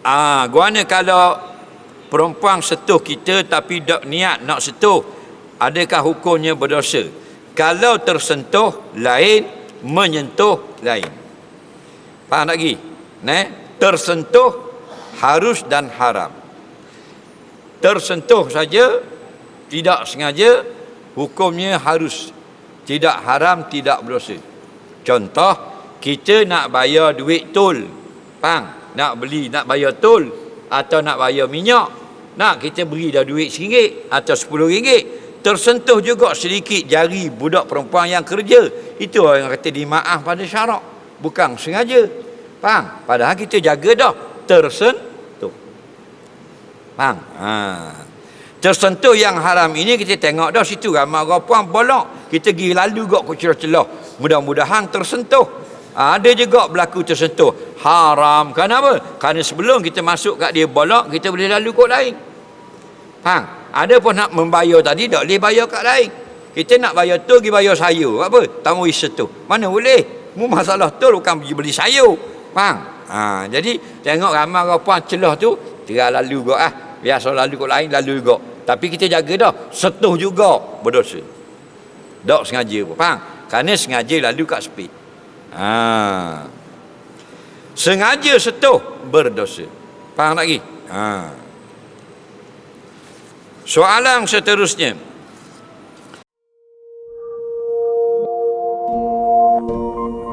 Ah, guana kalau perempuan setuh kita tapi tak niat nak setuh, adakah hukumnya berdosa? Kalau tersentuh lain, menyentuh lain. Faham lagi? Ne? Tersentuh harus dan haram. Tersentuh saja tidak sengaja hukumnya harus tidak haram tidak berdosa. Contoh kita nak bayar duit tol. Faham? Nak beli nak bayar tol atau nak bayar minyak. Nak kita beri dah duit RM1 atau RM10 tersentuh juga sedikit jari budak perempuan yang kerja. Itu orang kata dimaaf pada syarak bukan sengaja. Faham? Padahal kita jaga dah. Tersentuh. Faham? Ha. tersentuh yang haram ini kita tengok dah situ ramai orang puan bolok kita pergi lalu gak kucur celah. Mudah-mudahan tersentuh ada juga berlaku tersentuh. Haram. Kenapa? Kerana sebelum kita masuk kat dia bolak, kita boleh lalu kot lain. Faham? Ada pun nak membayar tadi, tak boleh bayar kat lain. Kita nak bayar tu, pergi bayar sayur. Apa? Tamu isa tu. Mana boleh? Mu masalah tu bukan pergi beli sayur. Faham? Ha, jadi, tengok ramai orang puan celah tu, tinggal lalu kot ah. Biasa lalu kot lain, lalu juga. Tapi kita jaga dah. Setuh juga berdosa. Tak sengaja pun. Faham? Kerana sengaja lalu kat speed. Ha. Sengaja setuh berdosa. Faham lagi? Ha. Soalan seterusnya. Thank you.